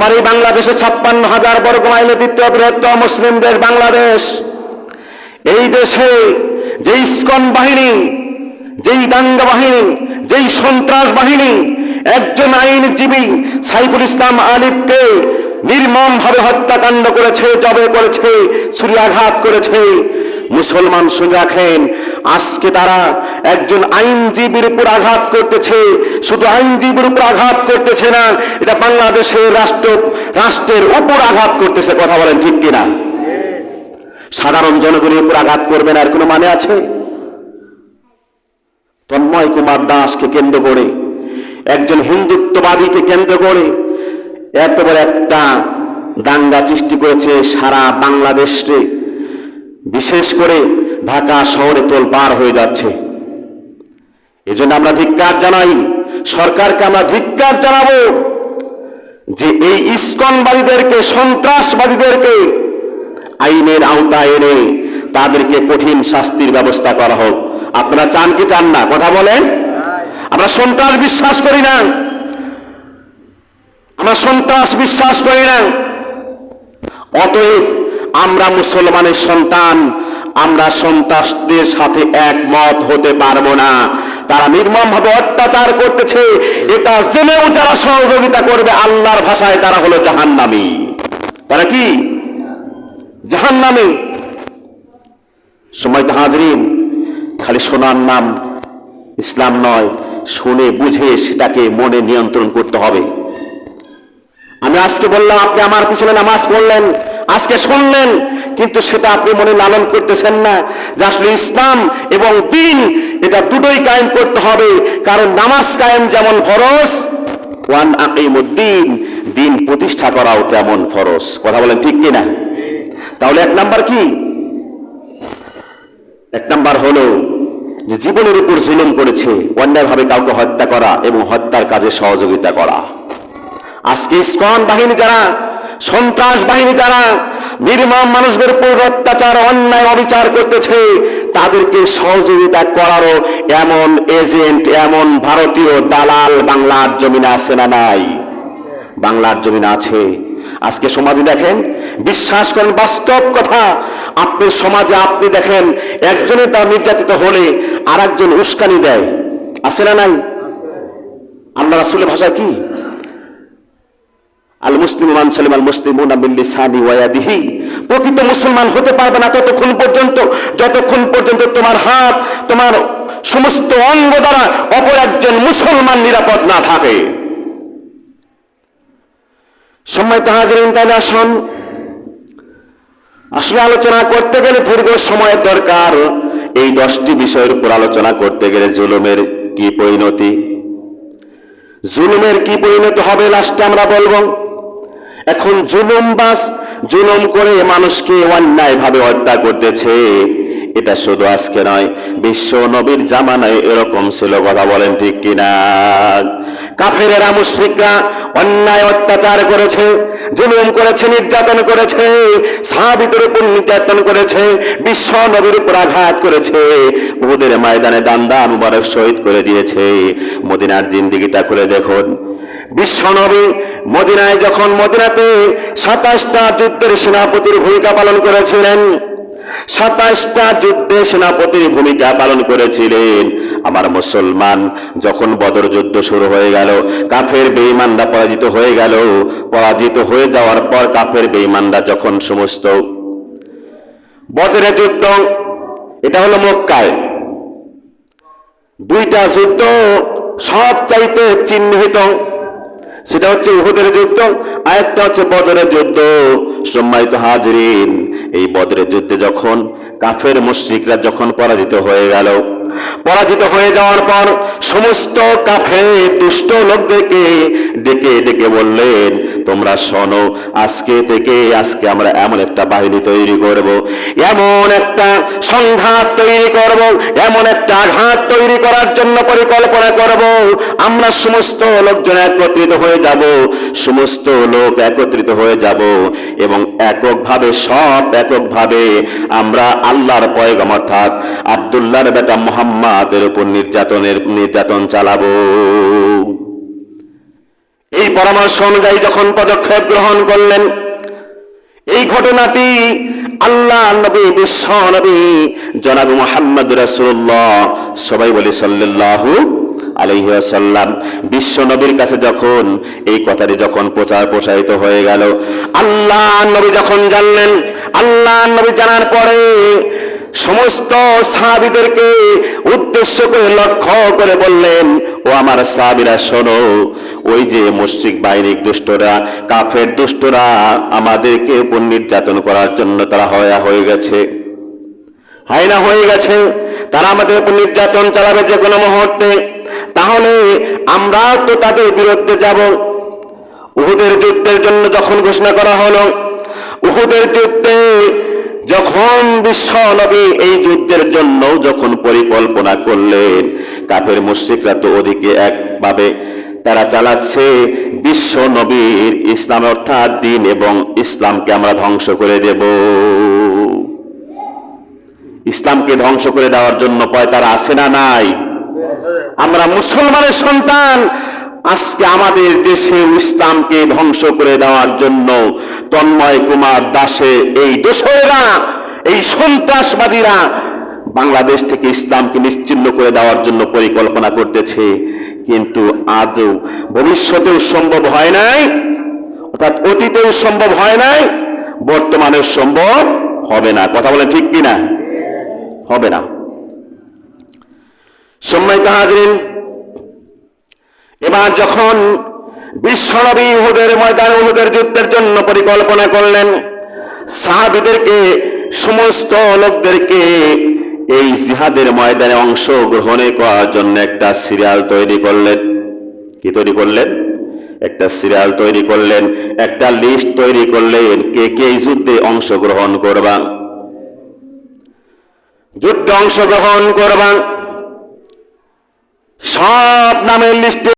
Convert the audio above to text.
আমার এই বাংলাদেশে ছাপ্পান্ন হাজার বর্গ মাইলের দ্বিতীয় বৃহত্তম মুসলিমদের বাংলাদেশ। এই দেশে যে ইস্কন বাহিনী, যেই দাঙ্গা বাহিনী, যেই সন্ত্রাস বাহিনী একজন আইনজীবী সাইফুল ইসলাম আলিফকে নির্মমভাবে হত্যাকাণ্ড করেছে, জবে করেছে, ছুরিয়াঘাত করেছে। মুসলমান শুনে রাখেন, আজকে তারা একজন আইনজীবীর উপর আঘাত করতেছে। শুধু আইনজীবীর উপর আঘাত করতেছে না, এটা বাংলাদেশের রাষ্ট্র, রাষ্ট্রের উপর আঘাত করতেছে, কথা বলেন ঠিক কিনা? সাধারণ জনগণের উপর আঘাত করবেন আর কোনো মানে আছে? তন্ময় কুমার দাসকে কেন্দ্র করে, একজন হিন্দুত্ববাদীকে কেন্দ্র করে, এত বড় একটা দাঙ্গা সৃষ্টি করেছে সারা বাংলাদেশে বিশেষ করে ঢাকা শহরে তোল পার হয়ে যাচ্ছে। এজন্য আমরা ধিক্কার জানাই, সরকারকে আমরা ধিক্কার জানাব যে এই ইস্কনবাদীদেরকে, সন্ত্রাসবাদীদেরকে আইনের আওতায় এনে তাদেরকে কঠিন শাস্তির ব্যবস্থা করা হোক। আপনারা চান কি চান না? কথা বলেন। আমরা সন্ত্রাস বিশ্বাস করি না। আমরা সন্ত্রাস বিশ্বাস করি না। অতএব আমরা মুসলমানের সন্তান, আমরা সন্ত্রাসদের সাথে একমত হতে পারব না। তারা নির্মমভাবে অত্যাচার করতেছে, এটা জেনেও যারা সহযোগিতা করবে, আল্লাহর ভাষায় তারা হলো জাহান্নামী। তারা কি? জাহান্নামী। সময় হাজরিন, খালি শোনার নাম ইসলাম নয়, শুনে বুঝে সেটাকে মনে নিয়ন্ত্রণ করতে হবে। আমি আজকে বললাম, আপনি আমার পিছনে নামাজ পড়লেন আজকে শুনলেন, কিন্তু সেটা আপনি মনে লালন করতেছেন না যে আসলে ইসলাম এবং দিন এটা দুটোই কায়েম করতে হবে। কারণ নামাজ কায়েম যেমন ফরজ, ওয়ান আকিমুদ্দিন, দিন প্রতিষ্ঠা করাও তেমন ফরজ। কথা বলেন ঠিক কিনা? তাহলে এক নাম্বার কি? এক নাম্বার হলো যে জীবনের উপর জুলুম করেছে, অন্যায়ভাবে কাউকে হত্যা করা এবং হত্যার কাজে সহযোগিতা করা। আজকে ইস্কন বাহিনী যারা সন্ত্রাস বাহিনী যারা নির্মম মানুষদের উপর অত্যাচার, অন্যায়, অবিচার করতেছে, তাদেরকে সহযোগিতা করারও এমন এজেন্ট, এমন ভারতীয় দালাল বাংলার জমিনে আছে না নাই? বাংলার জমিন আছে। আজকে সমাজে দেখেন, বিশ্বাস করেন, বাস্তব কথা, আপনি সমাজে আপনি দেখেন একজনে তার নির্যাতিত হলে আর একজন উস্কানি দেয়। আছে না নাই? আল্লাহ রাসুলের ভাষা কি? আল মুসলিম মান সালিম আল মুসলিমুনা মিন লিসানি ওয়া প্রকৃত মুসলমান হতে পারবে না ততক্ষণ পর্যন্ত, যতক্ষণ পর্যন্ত তোমার হাত, তোমার সমস্ত অঙ্গ দ্বারা অপর একজন মুসলমান নিরাপদ না থাকে। সময় তাহাজরিন তাহলে আসুন। আসলে আলোচনা করতে গেলে দীর্ঘ সময়ের দরকার। এই দশটি বিষয়ের উপর আলোচনা করতে গেলে জুলুমের কি পরিণতি? জুলুমের কি পরিণতি হবে লাস্টে আমরা বলব। এখন জুলুম বাস, জুলুম করে মানুষকে অন্যায় ভাবে হত্যা করতেছে। এটা শুধু আজকে নয়, বিশ্ব নবীর জামানায় এরকম ছিল, কথা বলেন ঠিক কিনা? কাফেরেরা, মুশ্রিকরা অন্যায় অত্যাচার করেছে, জুলুম করেছে, নির্যাতন করেছে, সাহাবিদের উপর নির্যাতন করেছে, বিশ্ব নবীর উপর আঘাত করেছে ওদের ময়দানে দান্দা মুবারক শহীদ করে দিয়েছে। মদিনার জিন্দিগিটা করে দেখুন। বিশ্বনবী মদিনায় যখন মদিনাতে সাতাশটা যুদ্ধের সেনাপতির ভূমিকা পালন করেছিলেন, সাতাশটা যুদ্ধে সেনাপতির ভূমিকা পালন করেছিলেন। আমার মুসলমান, যখন বদর যুদ্ধ শুরু হয়ে গেল, কাফের বেঈমানরা পরাজিত হয়ে গেল। পরাজিত হয়ে যাওয়ার পর কাফের বেঈমানরা যখন সমস্ত বদরের যুদ্ধ, এটা হলো মক্কায়। দুইটা যুদ্ধ সব চাইতে চিহ্নিত সেটা হচ্ছে উহুদের যুদ্ধ, আরেকটা হচ্ছে বদরের যুদ্ধ। সম্মানিত হাজরিন, এই বদরের যুদ্ধে যখন কাফের মুশ্রিকরা যখন পরাজিত হয়ে গেল, পরাজিত হয়ে যাওয়ার পর সমস্ত কাফের দুষ্ট লোকদেরকে ডেকে ডেকে বললেন তোমরা শোনো, আজকে থেকে আজকে আমরা এমন একটা বাহিনী তৈরি করব, এমন একটা সংঘাত তৈরি করব, এমন একটা আঘাত তৈরি করার জন্য পরিকল্পনা করব। আমরা সমস্ত লোকজন একত্রিত হয়ে যাব, সমস্ত লোক একত্রিত হয়ে যাব এবং এককভাবে, সব এককভাবে আমরা আল্লাহর পয়গম অর্থাৎ আবদুল্লাহর বেটা মোহাম্মদের উপর নির্যাতনের, নির্যাতন চালাবো। পরামর্শ অনুযায়ী যখন পদক্ষেপ গ্রহণ করলেন। এই ঘটনাটি আল্লাহ নবী, বিশ্ব নবী, জনাব মোহাম্মদ রাসূলুল্লাহ সবাই বলি সাল্লাল্লাহু আলাইহি ওয়াসাল্লাম। বিশ্ব নবীর কাছে যখন এই কথাটি যখন প্রচার প্রসারিত হয়ে গেল, আল্লাহ নবী যখন জানলেন, আল্লাহ নবী জানার পরে সমস্ত সাহাবিদেরকে উদ্দেশ্য করে, লক্ষ্য করে বললেন, ও আমার সাহাবিরা, শোনো, ওই যে মুশরিক বাইরিক দুষ্টরা, কাফের দুষ্টরা, আমাদেরকে উপর নির্যাতন করার জন্য তারা হয়া হয়ে গেছে। হায়না হয়ে গেছে। তারা আমাদের উপর নির্যাতন চালাবে যে কোনো মুহূর্তে। তাহলে আমরা তো তাদের বিরুদ্ধে যাব। উহুদের যুদ্ধের জন্য যখন ঘোষণা করা হলো, উহুদের যুদ্ধে যখন বিশ্ব নবী এই যুদ্ধের জন্য যখন পরিকল্পনা করলেন, কাফের মুশ্রিকরা তো ওদিকে একভাবে তারা চালাচ্ছে, বিশ্ব নবীর ইসলাম অর্থাৎ দিন এবং ইসলামকে আমরা ধ্বংস করে দেব। ইসলামকে ধ্বংস করে দেওয়ার জন্য পয় তারা আছে না নাই? আমরা মুসলমানের সন্তান, আজকে আমাদের দেশে ইসলামকে ধ্বংস করে দেওয়ার জন্য তন্ময় কুমার দাসে এই দোসরেরা, এই সন্ত্রাসবাদীরা বাংলাদেশ থেকে ইসলামকে নিশ্চিন্ন করে দেওয়ার জন্য পরিকল্পনা করতেছে। কিন্তু আজও ভবিষ্যতেও সম্ভব হয় নাই, অর্থাৎ অতীতেও সম্ভব হয় নাই, বর্তমানেও সম্ভব হবে না। কথা বলে ঠিক কিনা? হবে না। সম্মানিত হাজরিন, এবার যখন বিশ্বনবী উহুদের ময়দান উহুদের যুদ্ধের জন্য পরিকল্পনা করলেন। সাহাবিদেরকে, সমস্ত লোকদেরকে এই জিহাদের ময়দানে অংশ গ্রহণে করার জন্য একটা সিরিয়াল তৈরি করলেন। কি তৈরি করলেন? একটা সিরিয়াল তৈরি করলেন, একটা লিস্ট তৈরি করলেন, কে কে এই যুদ্ধে অংশগ্রহণ করবা। যুদ্ধে অংশগ্রহণ করবা। সব নামের লিস্টে